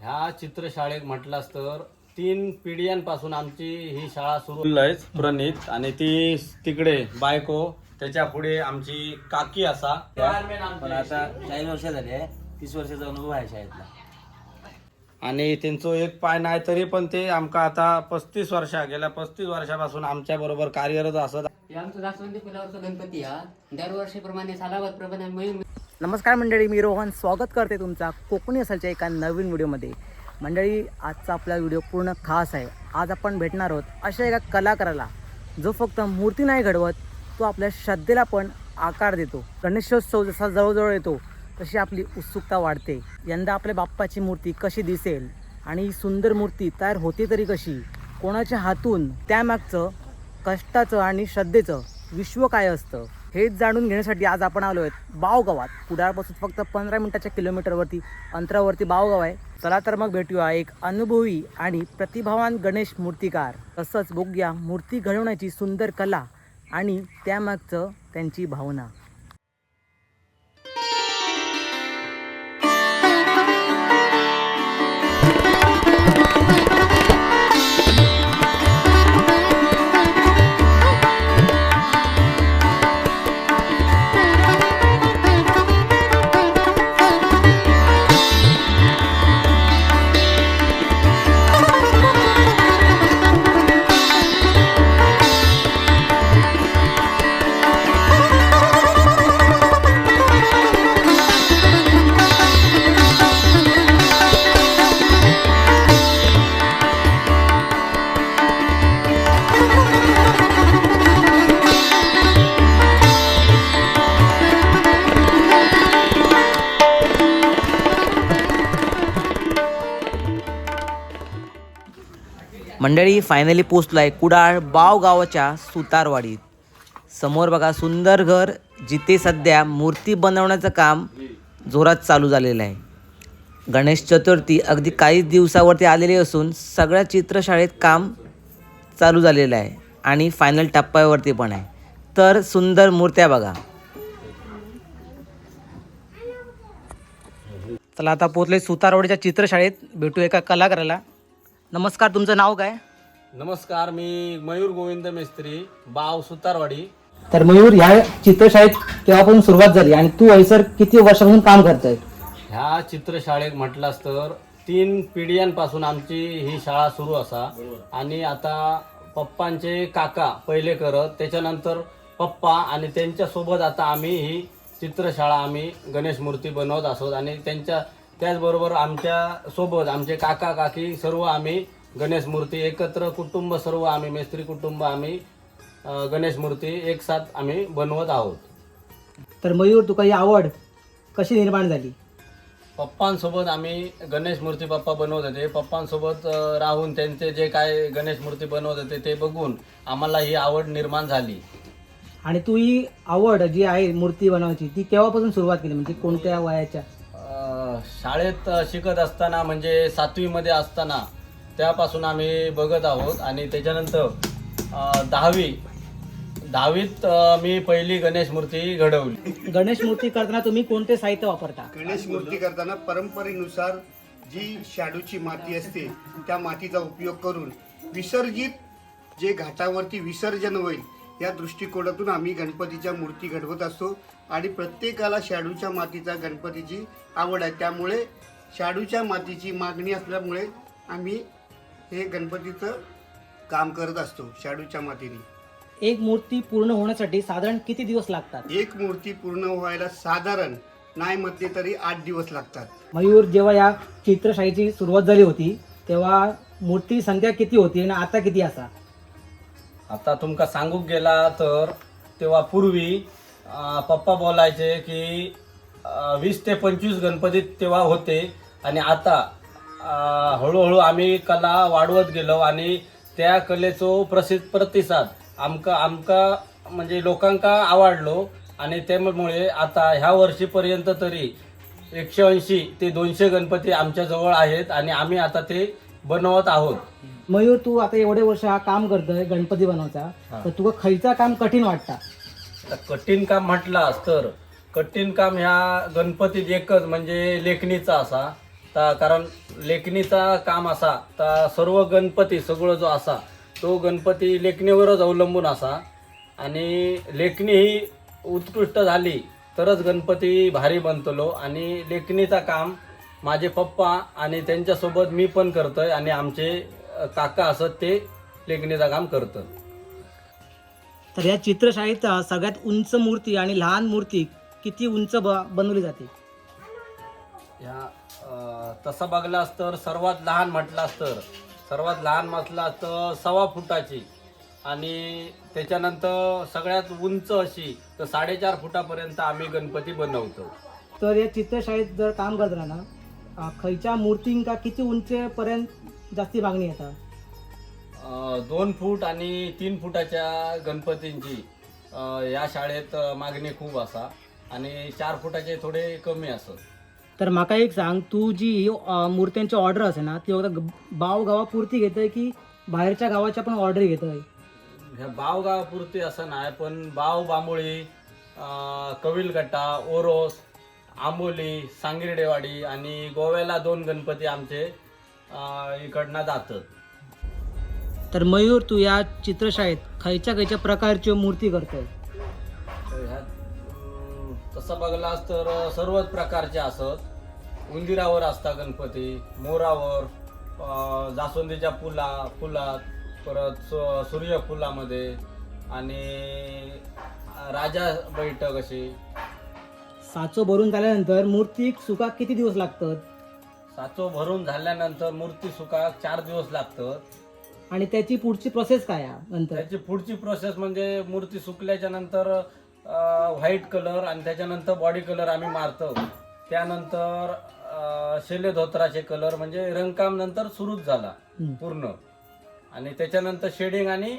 ह्या चित्रशाळेक म्हटलास तर तीन पिढ्यांपासून आमची ही शाळा सुरू आहेच प्रणित आणि ती तिकडे बायको त्याच्या पुढे आमची काकी असा. पण आता चाळीस वर्ष झाले तीस वर्षाचा अनुभव आहे शाळेतला. आणि त्यांचं एक पाय नाही तरी पण ते आमका आता पस्तीस वर्षा गेल्या पस्तीस वर्षापासून आमच्या बरोबर कार्यरत असत. आमचं जास्वंदी फुलावरचा गणपती हा. दरवर्षीप्रमाणे सालाबाद प्रमाणे मिळून नमस्कार मंडळी मी रोहन. स्वागत करते तुमचा कोकणी असलच्या एका नवीन व्हिडिओमध्ये. मंडळी आजचा आपला व्हिडिओ पूर्ण खास आहे. आज आपण भेटणार आहोत अशा एका कलाकाराला जो फक्त मूर्ती नाही घडवत तो आपल्या श्रद्धेला पण आकार देतो. गणेशोत्सव जसा जवळजवळ येतो तशी आपली उत्सुकता वाढते. यंदा आपल्या बाप्पाची मूर्ती कशी दिसेल आणि ही सुंदर मूर्ती तयार होते तरी कशी कोणाच्या हातून त्यामागचं कष्टाचं आणि श्रद्धेचं विश्व काय असतं? हेच जाणून घेण्यासाठी आज आपण आलो आहेत बावगावात. कुडाळपासून फक्त पंधरा मिनिटाच्या किलोमीटरवरती अंतरावरती बावगाव आहे. चला तर मग भेटूया एक अनुभवी आणि प्रतिभावान गणेश मूर्तिकार. तसंच बोगया मूर्ती घडवण्याची सुंदर कला आणि त्यामागचं त्यांची भावना. मंडळी फायनली पोचलो आहे कुडाळ बाव गावाच्या सुतारवाडीत. समोर बघा सुंदर घर जिथे सध्या मूर्ती बनवण्याचं काम जोरात चालू झालेलं आहे. गणेश चतुर्थी अगदी काही दिवसावरती आलेली असून सगळ्या चित्रशाळेत काम चालू झालेलं आहे आणि फायनल टप्प्यावरती पण आहे. तर सुंदर मूर्त्या बघा. चला आता पोचले सुतारवाडीच्या चित्रशाळेत. भेटू एका कलाकाराला. नमस्कार तुमचं नाव काय? नमस्कार मी मयूर गोविंद मेस्त्री बाव सुतारवाडी. तर मयूर ह्या चित्रशाळेत केव्हापासून सुरुवात झाली आणि तू ऐसर किती वर्षापासून काम करतोय? ह्या चित्रशाळेक म्हटलास तर तीन पिढ्यांपासून आमची ही शाळा सुरू असा. आणि आता पप्पांचे काका पहिले करत त्याच्यानंतर पप्पा आणि त्यांच्यासोबत आता आम्ही ही चित्रशाळा आम्ही गणेश मूर्ती बनवत असोत. आणि त्यांच्या त्याचबरोबर आमच्यासोबत आमचे काका काकी सर्व आम्ही गणेश मूर्ती एकत्र कुटुंब सर्व आम्ही मेस्त्री कुटुंब आम्ही गणेश मूर्ती एक साथ आम्ही बनवत आहोत. तर मयूर तुका ही आवड कशी निर्माण झाली? पप्पांसोबत आम्ही गणेश मूर्ती पप्पा बनवत होते. पप्पांसोबत राहून त्यांचे जे काय गणेश मूर्ती बनवत होते ते बघून आम्हाला ही आवड निर्माण झाली. आणि तू ही आवड जी आहे मूर्ती बनवायची ती केव्हापासून सुरुवात केली? म्हणजे कोणत्या वयाच्या? शाळेत शिकत असताना म्हणजे सातवीमध्ये असताना त्यापासून आम्ही बघत आहोत. आणि त्याच्यानंतर दहावी दहावीत मी पहिली गणेश मूर्ती घडवली. गणेश मूर्ती करताना तुम्ही कोणते साहित्य वापरता? गणेश मूर्ती करताना परंपरेनुसार जी शाडूची माती असते त्या मातीचा उपयोग करून विसर्जित जे घाटावरती विसर्जन होईल या दृष्टिकोनातून आम्ही गणपतीच्या मूर्ती घडवत असतो. आणि प्रत्येकाला शाडूच्या मातीचा गणपतीची आवड आहे. त्यामुळे शाडूच्या मातीची मागणी असल्यामुळे आम्ही हे गणपतीचं काम करत असतो शाडूच्या मातीने. एक मूर्ती पूर्ण होण्यासाठी साधारण किती दिवस लागतात? एक मूर्ती पूर्ण व्हायला साधारण नाही म्हटले तरी आठ दिवस लागतात. मयूर जेव्हा या चित्रशाहीची सुरुवात झाली होती तेव्हा मूर्ती संख्या किती होती आणि आता किती असा? आता तुमका सांगूक गेला तर तेव्हा पूर्वी पप्पा बोलायचे की वीस ते पंचवीस गणपती तेव्हा होते. आणि आता हळूहळू आम्ही कला वाढवत गेलो आणि त्या कलेचो प्रसिद्ध प्रतिसाद आमका आमका म्हणजे लोकांका आवडलो. आणि त्यामुळे आता ह्या वर्षीपर्यंत तरी एकशे ऐंशी ते दोनशे गणपती आमच्याजवळ आहेत आणि आम्ही आता ते बनवत आहोत. मयूर तू आता एवढे वर्ष हा काम करतोय गणपती बनवायचा हा. तर तुका खयचा काम कठीण वाटता? कठीण काम म्हटलास तर. कठीण काम ह्या गणपतीत एकच म्हणजे लेखणीचा असा. ता कारण लेखणीचा काम असा तर सर्व गणपती सगळं जो असा तो गणपती लेखणीवरच अवलंबून असा. आणि लेखणी ही उत्कृष्ट झाली तरच गणपती भारी बनतलो. आणि लेखणीचा काम माझे पप्पा आणि त्यांच्यासोबत मी पण करतोय आणि आमचे काका असत ते लेखणीचं काम करतं तर या चित्रशाळेत अ, सगळ्यात उंच मूर्ती आणि लहान मूर्ती किती उंच ब बनवली जाते? ह्या अ, तसं बघलास तर सर्वात लहान म्हटलास तर सर्वात लहान म्हटलास तर सव्वा फुटाची. आणि त्याच्यानंतर सगळ्यात उंच अशी तर साडेचार फुटापर्यंत आम्ही गणपती बनवतो. तर या चित्रशाळेत जर काम करताना अ, खयच्या मूर्तींका किती उंचेपर्यंत जास्ती मागणी येतात दोन फूट आणि तीन फुटाच्या गणपतींची या शाळेत मागणी खूप असा आणि चार फुटाचे थोडे कमी असत तर म्हाका एक सांग तू जी मूर्त्यांची ऑर्डर असे ना ती फक्त बाव गावापुरती घेतोय की बाहेरच्या गावाच्या पण ऑर्डर घेतोय? ह्या बाव गावापुरती असं नाही पण बाव बांबोळी अं, कविलगट्टा ओरोस आंबोली सांगिरडेवाडी आणि गोव्याला दोन गणपती आमचे इकडनं जातात. तर मयूर तू या चित्रशाळेत खयच्या खयच्या प्रकारची मूर्ती करतोय? तर ह्यात अं, तसं बघलास तर सर्वच प्रकारचे असत उंदिरावर असता गणपती मोरावर अं, जास्वंदीच्या फुला फुलात परत सु- सूर्यफुलामध्ये आणि राजा बैठक अशी. साचो भरून झाल्यानंतर मूर्तीक सुकाक किती दिवस लागतात? साचो भरून झाल्यानंतर मूर्ती सुकाक चार दिवस लागतात. आणि त्याची पुढची प्रोसेस काय आहे नंतर? त्याची पुढची प्रोसेस म्हणजे मूर्ती सुकल्याच्या नंतर व्हाईट कलर आणि त्याच्यानंतर बॉडी कलर आम्ही मारतो. त्यानंतर अं, शेले धोत्राचे कलर म्हणजे रंगकाम नंतर सुरूच झाला हम्म. पूर्ण. आणि त्याच्यानंतर शेडिंग आणि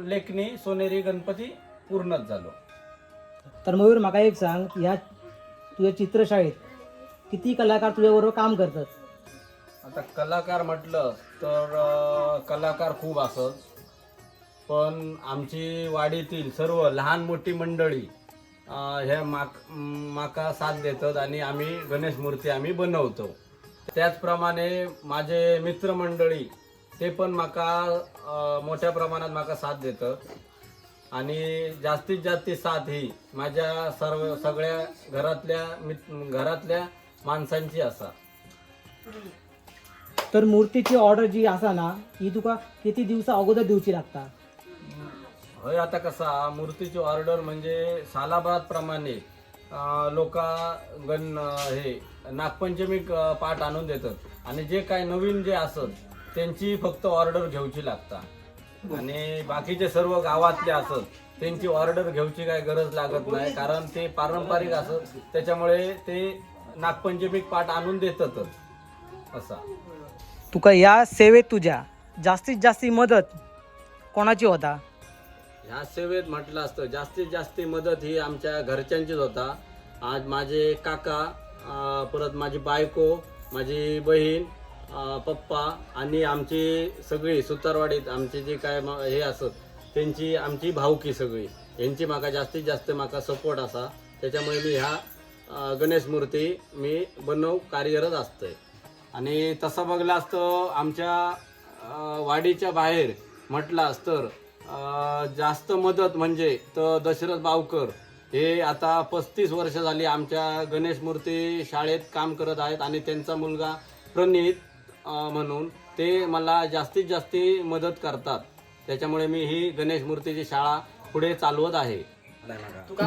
लेखणी सोनेरी गणपती पूर्णच झालो. तर मयूर माका एक सांग ह्या तुझ्या चित्रशाळेत किती कलाकार तुझ्याबरोबर काम करतात? आता कलाकार म्हटलं तर कलाकार खूप असत पण आमची वाडीतील सर्व लहान मोठी मंडळी हे माक माका साथ देतात आणि आम्ही गणेश मूर्ती आम्ही बनवतो. त्याचप्रमाणे माझे मित्रमंडळी ते पण माका मोठ्या प्रमाणात माका साथ देतात. आणि जास्तीत जास्त साथ ही माझ्या सर्व सगळ्या घरातल्या मित घरातल्या माणसांची असा. तर मूर्तीची ऑर्डर जी असा ना ही तुका किती दिवसा अगोदर दिवची लागता? होय आता कसा मूर्तीची ऑर्डर म्हणजे सालाबाद प्रमाणे लोक गण हे नागपंचमी पाठ आणून देतात. आणि जे काय नवीन जे असत त्यांची फक्त ऑर्डर घेऊची लागता. आणि बाकीचे सर्व गावातले असत त्यांची ऑर्डर घेऊची काय गरज लागत नाही कारण ते पारंपरिक असत त्याच्यामुळे ते नागपंचमीक पाठ आणून देतातच. असा. तुका या सेवेत तुझ्या? जास्तीत जास्ती मदत कोणाची होता? ह्या सेवेत म्हटलं असतं जास्तीत जास्त मदत ही आमच्या घरच्यांचीच होता. आज माझे काका अं, परत माझी बायको माझी बहीण अं, पप्पा आणि आमची सगळी सुतारवाडीत आमची जी काय म- हे असत त्यांची आमची भावकी सगळी. यांची म्हाका जास्तीत जास्त म्हाका सपोर्ट असा. त्याच्यामुळे मी ह्या अं, गणेश मूर्ती मी बनव कार्यरत असतंय. आणि तसं बघलं असतं आमच्या वाडीच्या बाहेर म्हटलास तर जास्त मदत म्हणजे तर दशरथ बावकर हे आता पस्तीस वर्ष झाली आमच्या गणेश मूर्ती शाळेत काम करत आहेत आणि त्यांचा मुलगा प्रणित म्हणून ते मला जास्तीत जास्त मदत करतात. त्याच्यामुळे मी ही गणेश मूर्तीची शाळा पुढे चालवत आहे.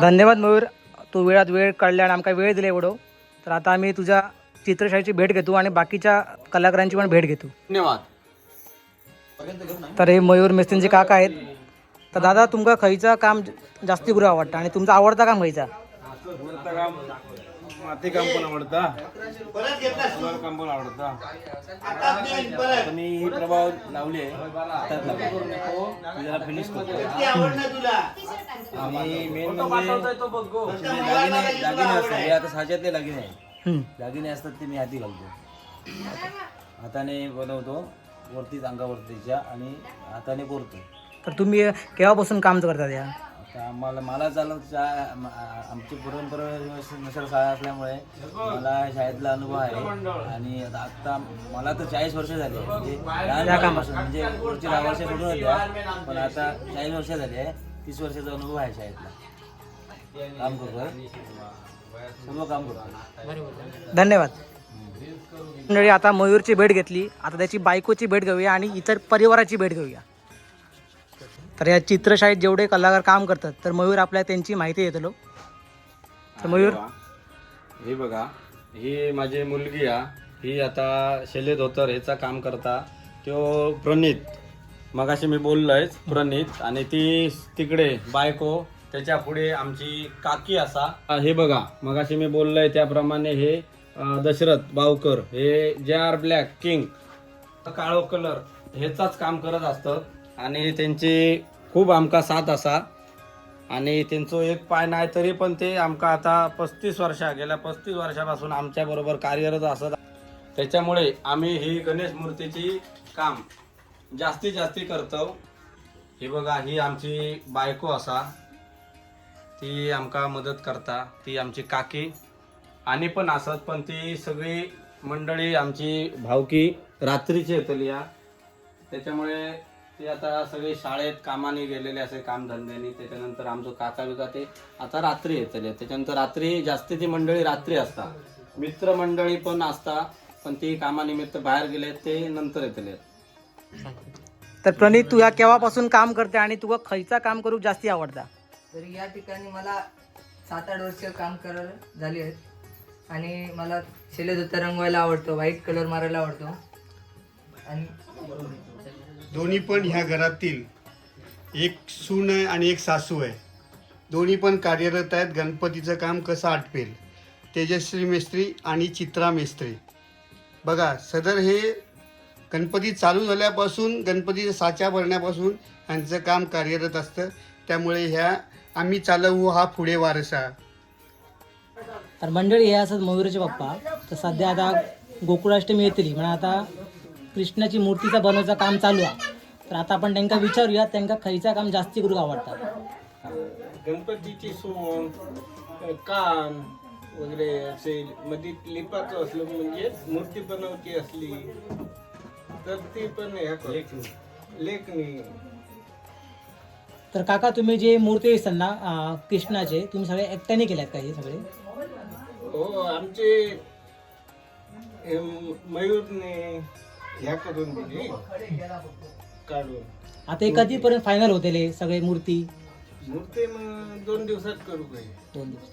धन्यवाद मयूर. तू वेळात वेळ काढल्या आणि आमका वेळ दिला एवढं. तर आता आम्ही तुझ्या चित्रशाळेची भेट घेतो आणि बाकीच्या कलाकारांची पण भेट घेतो धन्यवाद तर हे मयूर मेस्त्रींचे काका आहेत तर दादा तुमका खयचं काम जास्ती बरं आवडतं आणि तुमचा आवडता काम खयचा माती काम पण आवडता कलर काम पण आवडता आता मी ही प्रभाव लावली. त्याला फिनिश करतो आणि मेन म्हणजे दागिने दागिने असतात हे आता साच्यातले दागिने आहे. दागिने असतात ते मी हाती घालतो. हाताने बनवतो वरतीच अंगावरतीच्या आणि हाताने करतो तर तुम्ही केव्हापासून काम करतात या? तर आम्हाला मला चालवचा आमची परंपरा नुसार शाळा असल्यामुळे मला शाळेतला अनुभव आहे. आणि आता आत्ता मला तर चाळीस वर्ष झाली आहे. म्हणजे लहानपणापासून म्हणजे पुढची दहा वर्ष सोडून होत्या पण आता चाळीस वर्ष झाली आहे. तीस वर्षाचा अनुभव आहे शाळेतला. काम करतो काम करतो धन्यवाद. मंडळी आता मयूरची भेट घेतली. आता त्याची बायकोची भेट घेऊया आणि इतर परिवाराची भेट घेऊया. तर या चित्रशाळेत जेवढे कलाकार काम करतात तर मयूर आपल्याला त्यांची माहिती देतलो तर मयूर? ही बघा ही माझी मुलगी आ. ही आता शैले धोतर ह्याचा काम करता. तो प्रणित. मगाशी मी बोललोयच प्रणित. आणि ती तिकडे बायको. त्याच्या पुढे आमची काकी असा. हे बघा मगाशी मी बोललोय त्याप्रमाणे हे दशरथ बावकर हे जे आर ब्लॅक किंग काळो कलर ह्याचाच काम करत असतं आणि त्यांची खूप आमका साथ असा. आणि त्यांचं एक पाय नाही तरी पण ते आमका आता पस्तीस वर्षा गेल्या पस्तीस वर्षापासून आमच्या बरोबर कार्यरत असत. त्याच्यामुळे आम्ही ही गणेश मूर्तीची काम जास्तीत जास्ती करतो. ही बघा ही आमची बायको असा. ती आमका मदत करता ती आमची काकी. आणि पण असत पण ती सगळी मंडळी आमची भावकी रात्रीची येतली या. त्याच्यामुळे ते आता सगळे शाळेत कामाने गेलेले असे कामधंद्यानी. त्याच्यानंतर आमचं काका बिका ते आता रात्री येतले. त्याच्यानंतर रात्री जास्ती ती मंडळी रात्री असता. मित्रमंडळी पण असता पण ती कामानिमित्त बाहेर गेले ते नंतर येतले. तर प्रणित तू या केव्हापासून काम करते आणि तुला खयचा काम करू जास्ती आवडता? तर या ठिकाणी मला सात आठ वर्ष काम करायला झाली आहेत. आणि मला शिले धोतर रंगवायला आवडतो व्हाईट कलर मारायला आवडतो. आणि दोन्ही पण ह्या घरातील एक सून आहे आणि एक सासू आहे. दोन्ही पण कार्यरत आहेत. गणपतीचं काम कसं आटपेल? तेजश्री मेस्त्री आणि चित्रा मेस्त्री. बघा सदर हे गणपती चालू झाल्यापासून गणपतीच्या साच्या भरण्यापासून यांचं काम कार्यरत असतं. त्यामुळे ह्या आम्ही चालवू हा पुढे वारसा. तर मंडळी हे असत मयूरचे पप्पा. तर सध्या आता गोकुळाष्टमी येतली म्हणजे आता कृष्णाची मूर्तीचा बनवायचं काम चालू आहे. तर आता आपण त्यांना विचारूया त्यांना खयचा काम जास्ती करून आवडतात गणपतीची सोंग काम वगैरे असेल मध्ये लिपाचं असलं म्हणजे मूर्ती बनवायची असली तर ती पण करतो. लेखणी. तर काका तुम्ही जे मूर्ती दिसतात ना कृष्णाचे तुम्ही सगळे एकट्याने केल्यात का हे सगळे? हो आमचे हे मयूरने दिली काढून. आता हे कधीपर्यंत फायनल होतील हे सगळे मूर्ती? मूर्ती मग दोन दिवसात करू काही दोन दिवस.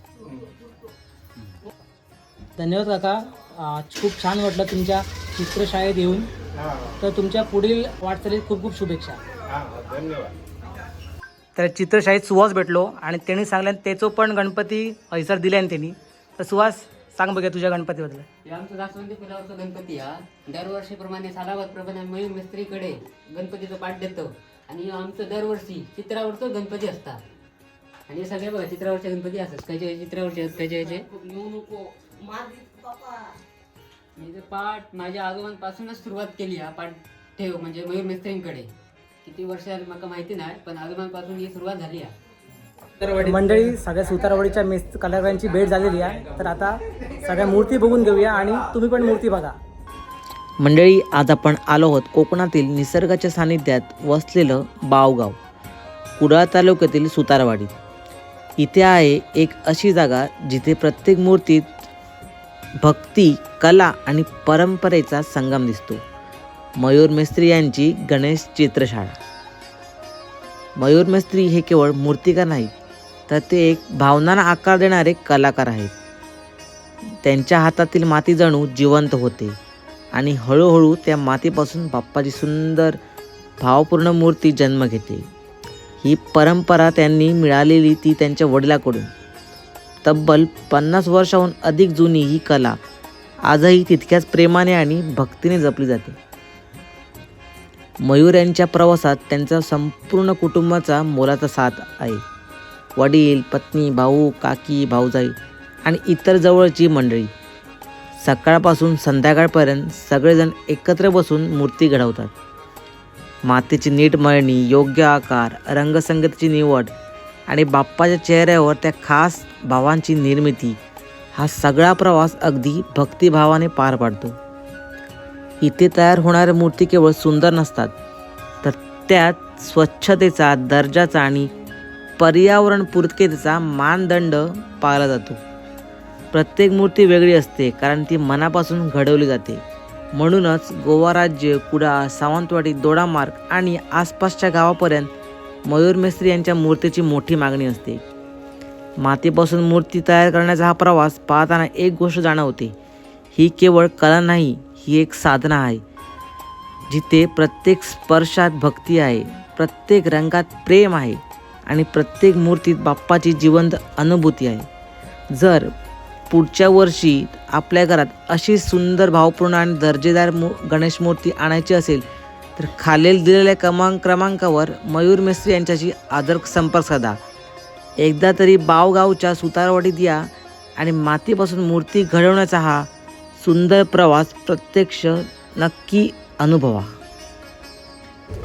धन्यवाद काका. खूप छान वाटलं तुमच्या चित्रशाळेत येऊन. तर तुमच्या पुढील वाटचालीत खूप खूप शुभेच्छा. धन्यवाद. तर चित्रशाळेत सुहास भेटलो आणि त्यांनी सांगल्यान त्याचो पण गणपती हैसर दिल्यान त्यांनी. तर सुहास सांग बघा तुझ्या गणपतीबद्दल. हे आमचं जास्वंदी फुलावरचं गणपती हा. दरवर्षीप्रमाणे सालाबाद प्रमाणे मयूर मिस्त्रीकडे गणपतीचं पाठ देतो. आणि आमचं दरवर्षी चित्रावरचं गणपती असतात. आणि हे सगळे बघा चित्रावरचे गणपती असतात. कायचे चित्रावरचे आहेत कायचे याचे येऊ नको. मी ते पाठ माझ्या आजोबांपासूनच सुरुवात केली हा पाठ ठेव म्हणजे मयूर मिस्त्रींकडे. किती वर्ष झाली मला माहिती नाही पण आजोबांपासून ही सुरुवात झाली आहे. मंडळी सगळ्या सुतारवाडीच्या मेस कलाकारांची भेट झालेली आहे. तर आता सगळ्या मूर्ती बघून घेऊया आणि तुम्ही पण मूर्ती बघा. मंडळी आज आपण आलो आहोत कोकणातील निसर्गाच्या सानिध्यात वसलेलं बावगाव कुडाळ तालुक्यातील सुतारवाडीत इथे आहे एक अशी जागा जिथे प्रत्येक मूर्तीत भक्ती कला आणि परंपरेचा संगम दिसतो. मयूर मेस्त्री यांची गणेश चित्रशाळा. मयूर मेस्त्री हे केवळ मूर्तिकार नाही तर ते एक भावनांना आकार देणारे कलाकार आहेत. त्यांच्या हातातील माती जणू जिवंत होते आणि हळूहळू त्या मातीपासून बाप्पाची सुंदर भावपूर्ण मूर्ती जन्म घेते. ही परंपरा त्यांनी मिळालेली ती त्यांच्या वडिलाकडून. तब्बल पन्नास वर्षाहून अधिक जुनी ही कला आजही तितक्याच प्रेमाने आणि भक्तीने जपली जाते. मयूर यांच्या प्रवासात त्यांचा संपूर्ण कुटुंबाचा मोलाचा साथ आहे. वडील पत्नी भाऊ काकी भाऊजाई आणि इतर जवळची मंडळी. सकाळपासून संध्याकाळपर्यंत सगळेजण एकत्र बसून मूर्ती घडवतात. मातीची नीट मळणी योग्य आकार रंगसंगतीची निवड आणि बाप्पाच्या चेहऱ्यावर त्या खास भावांची निर्मिती हा सगळा प्रवास अगदी भक्तिभावाने पार पाडतो. इथे तयार होणाऱ्या मूर्ती केवळ सुंदर नसतात तर त्यात स्वच्छतेचा दर्जाचा आणि पर्यावरणपूर्ततेचा मानदंड पाळला जातो. प्रत्येक मूर्ती वेगळी असते कारण ती मनापासून घडवली जाते. म्हणूनच गोवा राज्य कुडाळ सावंतवाडी दोडामार्ग आणि आसपासच्या गावापर्यंत मयूर मिस्त्री यांच्या मूर्तीची मोठी मागणी असते. मातीपासून मूर्ती तयार करण्याचा हा प्रवास पाहताना एक गोष्ट जाणवते ही केवळ कला नाही ही एक साधना आहे जिथे प्रत्येक स्पर्शात भक्ती आहे प्रत्येक रंगात प्रेम आहे आणि प्रत्येक मूर्तीत बाप्पाची जिवंत अनुभूती आहे. जर पुढच्या वर्षी आपल्या घरात अशी सुंदर भावपूर्ण आणि दर्जेदार मू गणेश मूर्ती आणायची असेल तर खालील दिलेल्या क्रमांक क्रमांकावर मयूर मिस्त्री यांच्याशी आदर संपर्क साधा. एकदा तरी बावगावच्या सुतारवाडीत या आणि मातीपासून मूर्ती घडवण्याचा हा सुंदर प्रवास प्रत्यक्ष नक्की अनुभवा.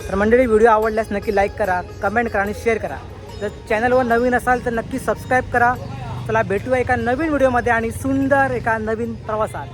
तर मंडळी व्हिडिओ आवडल्यास नक्की लाईक करा कमेंट करा आणि शेअर करा. जर चॅनलवर नवीन असाल तर नक्की सबस्क्राईब करा. चला भेटूया एका नवीन व्हिडिओमध्ये आणि सुंदर एका नवीन प्रवासात.